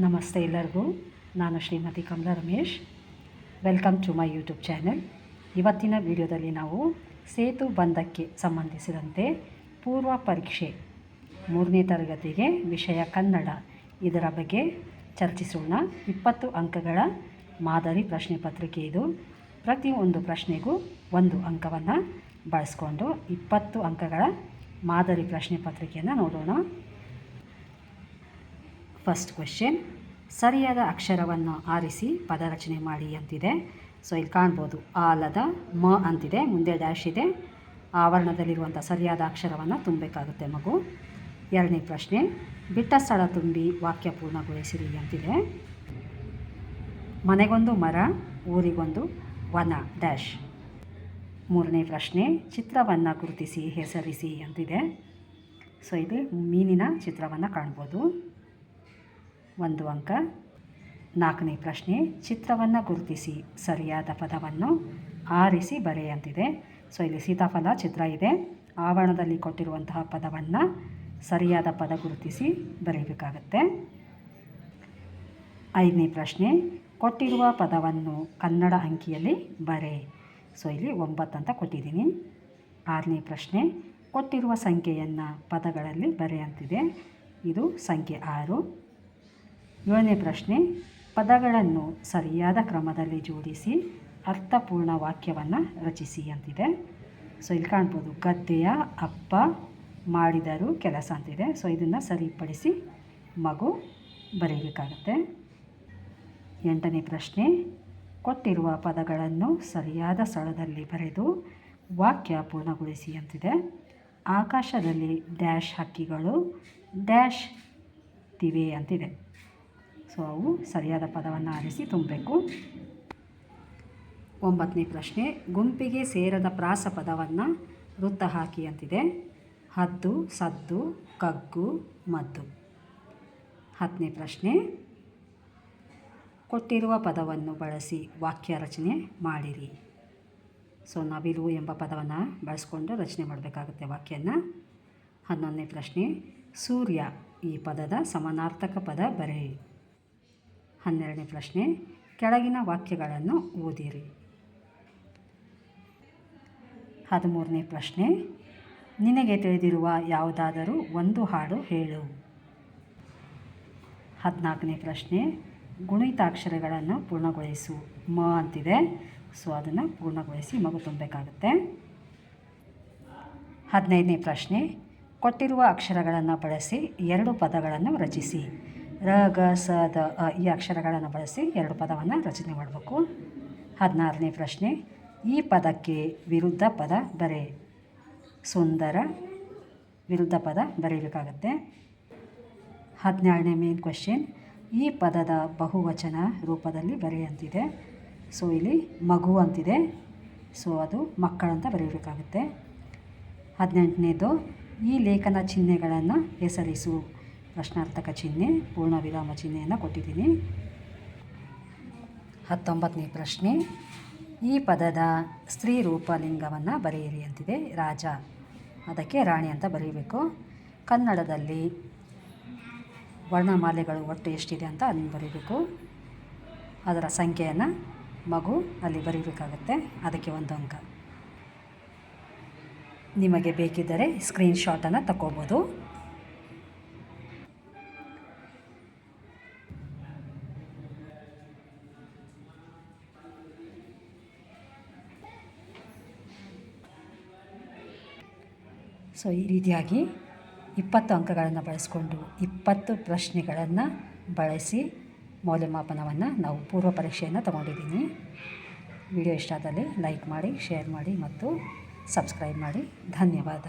ನಮಸ್ತೆ ಎಲ್ಲರಿಗೂ. ನಾನು Shrimati Kamala Ramesh. Welcome to my YouTube channel ಇವತ್ತಿನ ವಿಡಿಯೋದಲ್ಲಿ ನಾವು ಸೇತು ಬಂಧಕ್ಕೆ ಸಂಬಂಧಿಸಿದಂತೆ ಪೂರ್ವ ಪರೀಕ್ಷೆ ಮೂರನೇ ತರಗತಿಗೆ ವಿಷಯ ಕನ್ನಡ ಇದರ ಬಗ್ಗೆ ಚರ್ಚಿಸೋಣ. ಇಪ್ಪತ್ತು ಅಂಕಗಳ ಮಾದರಿ ಪ್ರಶ್ನೆ ಪತ್ರಿಕೆ ಇದು. ಪ್ರತಿಯೊಂದು ಪ್ರಶ್ನೆಗೂ ಒಂದು ಅಂಕವನ್ನು ಬಳಸ್ಕೊಂಡು ಇಪ್ಪತ್ತು ಅಂಕಗಳ ಮಾದರಿ ಪ್ರಶ್ನೆ ಪತ್ರಿಕೆಯನ್ನು ನೋಡೋಣ. ಫಸ್ಟ್ ಕ್ವೆಶ್ಚನ್ ಸರಿಯಾದ ಅಕ್ಷರವನ್ನು ಆರಿಸಿ ಪದ ರಚನೆ ಮಾಡಿ ಅಂತಿದೆ. ಸೊ ಇಲ್ಲಿ ಕಾಣ್ಬೋದು ಆಲದ ಮ ಅಂತಿದೆ. ಮುಂದೆ ಡ್ಯಾಶ್ ಇದೆ. ಆವರಣದಲ್ಲಿರುವಂಥ ಸರಿಯಾದ ಅಕ್ಷರವನ್ನು ತುಂಬಬೇಕಾಗುತ್ತೆ ಮಗು. ಎರಡನೇ ಪ್ರಶ್ನೆ. ಬಿಟ್ಟ ಸ್ಥಳ ತುಂಬಿ ವಾಕ್ಯ ಪೂರ್ಣಗೊಳಿಸಿರಿ ಅಂತಿದೆ. ಮನೆಗೊಂದು ಮರ, ಊರಿಗೊಂದು ವನ ಡ್ಯಾಶ್ ಮೂರನೇ ಪ್ರಶ್ನೆ. ಚಿತ್ರವನ್ನು ಗುರುತಿಸಿ, ಹೆಸರಿಸಿ ಅಂತಿದೆ. ಸೊ ಇದು ಮೀನಿನ ಚಿತ್ರವನ್ನು ಕಾಣ್ಬೋದು. ಒಂದು ಅಂಕ. ನಾಲ್ಕನೇ ಪ್ರಶ್ನೆ, ಚಿತ್ರವನ್ನು ಗುರುತಿಸಿ, ಸರಿಯಾದ ಪದವನ್ನು ಆರಿಸಿ ಬರೆಯಂತಿದೆ ಸೊ ಇಲ್ಲಿ ಸೀತಾಫಲ ಚಿತ್ರ ಇದೆ. ಆವರಣದಲ್ಲಿ ಕೊಟ್ಟಿರುವಂತಹ ಪದವನ್ನು ಸರಿಯಾದ ಪದ ಗುರುತಿಸಿ ಬರೆಯಬೇಕಾಗತ್ತೆ. ಐದನೇ ಪ್ರಶ್ನೆ, ಕೊಟ್ಟಿರುವ ಪದವನ್ನು ಕನ್ನಡ ಅಂಕಿಯಲ್ಲಿ ಬರೆ. ಸೊ ಇಲ್ಲಿ ಒಂಬತ್ತು ಅಂತ ಕೊಟ್ಟಿದ್ದೀನಿ. ಆರನೇ ಪ್ರಶ್ನೆ, ಕೊಟ್ಟಿರುವ ಸಂಖ್ಯೆಯನ್ನು ಪದಗಳಲ್ಲಿ ಬರೆಯಂತಿದೆ ಇದು ಸಂಖ್ಯೆ ಆರು. ಏಳನೇ ಪ್ರಶ್ನೆ, ಪದಗಳನ್ನು ಸರಿಯಾದ ಕ್ರಮದಲ್ಲಿ ಜೋಡಿಸಿ ಅರ್ಥಪೂರ್ಣ ವಾಕ್ಯವನ್ನು ರಚಿಸಿ ಅಂತಿದೆ. ಸೊ ಇಲ್ಲಿ ಕಾಣ್ಬೋದು, ಗದ್ದೆಯ ಅಪ್ಪ ಮಾಡಿದರು ಕೆಲಸ ಅಂತಿದೆ. ಸೊ ಇದನ್ನು ಸರಿಪಡಿಸಿ ಮಗು ಬರೀಬೇಕಾಗತ್ತೆ. ಎಂಟನೇ ಪ್ರಶ್ನೆ, ಕೊಟ್ಟಿರುವ ಪದಗಳನ್ನು ಸರಿಯಾದ ಸ್ಥಳದಲ್ಲಿ ಬರೆದು ವಾಕ್ಯ ಪೂರ್ಣಗೊಳಿಸಿ ಅಂತಿದೆ. ಆಕಾಶದಲ್ಲಿ ಡ್ಯಾಶ್ ಹಕ್ಕಿಗಳು ಡ್ಯಾಶ್ ತಿವೆ ಅಂತಿದೆ. ಸೊ ಅವು ಸರಿಯಾದ ಪದವನ್ನು ಆರಿಸಿ ತುಂಬಬೇಕು. ಒಂಬತ್ತನೇ ಪ್ರಶ್ನೆ, ಗುಂಪಿಗೆ ಸೇರದ ಪ್ರಾಸ ಪದವನ್ನು ವೃತ್ತ ಹಾಕಿ ಅಂತಿದೆ. ಹದ್ದು, ಸದ್ದು, ಕಗ್ಗು, ಮದ್ದು. ಹತ್ತನೇ ಪ್ರಶ್ನೆ, ಕೊಟ್ಟಿರುವ ಪದವನ್ನು ಬಳಸಿ ವಾಕ್ಯ ರಚನೆ ಮಾಡಿರಿ. ಸೊ ನವಿಲು ಎಂಬ ಪದವನ್ನು ಬಳಸ್ಕೊಂಡು ರಚನೆ ಮಾಡಬೇಕಾಗುತ್ತೆ ವಾಕ್ಯನ ಹನ್ನೊಂದನೇ ಪ್ರಶ್ನೆ, ಸೂರ್ಯ ಈ ಪದದ ಸಮಾನಾರ್ಥಕ ಪದ ಬರೆಯಿ ಹನ್ನೆರಡನೇ ಪ್ರಶ್ನೆ, ಕೆಳಗಿನ ವಾಕ್ಯಗಳನ್ನು ಓದಿರಿ. ಹದಿಮೂರನೇ ಪ್ರಶ್ನೆ, ನಿನಗೆ ತಿಳಿದಿರುವ ಯಾವುದಾದರೂ ಒಂದು ಹಾಡು ಹೇಳು. ಹದಿನಾಲ್ಕನೇ ಪ್ರಶ್ನೆ, ಗುಣಿತಾಕ್ಷರಗಳನ್ನು ಪೂರ್ಣಗೊಳಿಸು. ಮ ಅಂತಿದೆ, ಸೊ ಅದನ್ನು ಪೂರ್ಣಗೊಳಿಸಿ ಮಗು ತುಂಬಬೇಕಾಗುತ್ತೆ. ಹದಿನೈದನೇ ಪ್ರಶ್ನೆ, ಕೊಟ್ಟಿರುವ ಅಕ್ಷರಗಳನ್ನು ಬಳಸಿ ಎರಡು ಪದಗಳನ್ನು ರಚಿಸಿ. ಗ ಸ ದ ಈ ಅಕ್ಷರಗಳನ್ನು ಬಳಸಿ ಎರಡು ಪದವನ್ನು ರಚನೆ ಮಾಡಬೇಕು. ಹದಿನಾರನೇ ಪ್ರಶ್ನೆ, ಈ ಪದಕ್ಕೆ ವಿರುದ್ಧ ಪದ ಬರೆ, ಸುಂದರ ವಿರುದ್ಧ ಪದ ಬರೀಬೇಕಾಗತ್ತೆ ಹದಿನೇಳನೇ ಮೇನ್ ಕ್ವೆಶ್ಚನ್ ಈ ಪದದ ಬಹುವಚನ ರೂಪದಲ್ಲಿ ಬರೆಯಂತಿದೆ. ಸೊ ಇಲ್ಲಿ ಮಗು ಅಂತಿದೆ. ಸೊ ಅದು ಮಕ್ಕಳಂತ ಬರೆಯಬೇಕಾಗುತ್ತೆ. ಹದಿನೆಂಟನೇದು, ಈ ಲೇಖನ ಚಿಹ್ನೆಗಳನ್ನು ಹೆಸರಿಸು. ಪ್ರಶ್ನಾರ್ಥಕ ಚಿಹ್ನೆ, ಪೂರ್ಣ ವಿರಾಮ ಚಿಹ್ನೆಯನ್ನು ಕೊಟ್ಟಿದ್ದೀನಿ. ಹತ್ತೊಂಬತ್ತನೇ ಪ್ರಶ್ನೆ. ಈ ಪದದ ಸ್ತ್ರೀ ರೂಪಲಿಂಗವನ್ನು ಬರೆಯಿರಿ ಅಂತಿದೆ. ರಾಜ. ಅದಕ್ಕೆ ರಾಣಿ ಅಂತ ಬರೀಬೇಕು. ಕನ್ನಡದಲ್ಲಿ ವರ್ಣಮಾಲೆಗಳು ಒಟ್ಟು ಎಷ್ಟಿದೆ ಅಂತ ಅದನ್ನು ಬರೀಬೇಕು. ಅದರ ಸಂಖ್ಯೆಯನ್ನು ಮಗು ಅಲ್ಲಿ ಬರೀಬೇಕಾಗತ್ತೆ. ಅದಕ್ಕೆ ಒಂದು ಅಂಕ. ನಿಮಗೆ ಬೇಕಿದ್ದರೆ ಸ್ಕ್ರೀನ್ಶಾಟನ್ನು ತಗೋಬೋದು ಸೊ ಈ ರೀತಿಯಾಗಿ ಇಪ್ಪತ್ತು ಅಂಕಗಳನ್ನು ಬಳಸಿಕೊಂಡು ಇಪ್ಪತ್ತು ಪ್ರಶ್ನೆಗಳನ್ನು ಬಳಸಿ ಮೌಲ್ಯಮಾಪನವನ್ನು ನಾವು ಪೂರ್ವ ಪರೀಕ್ಷೆಯನ್ನು ತಗೊಂಡಿದ್ದೀನಿ. ವಿಡಿಯೋ ಇಷ್ಟ ಆದಲ್ಲಿ ಲೈಕ್ ಮಾಡಿ, ಶೇರ್ ಮಾಡಿ ಮತ್ತು ಸಬ್ಸ್ಕ್ರೈಬ್ ಮಾಡಿ. ಧನ್ಯವಾದ.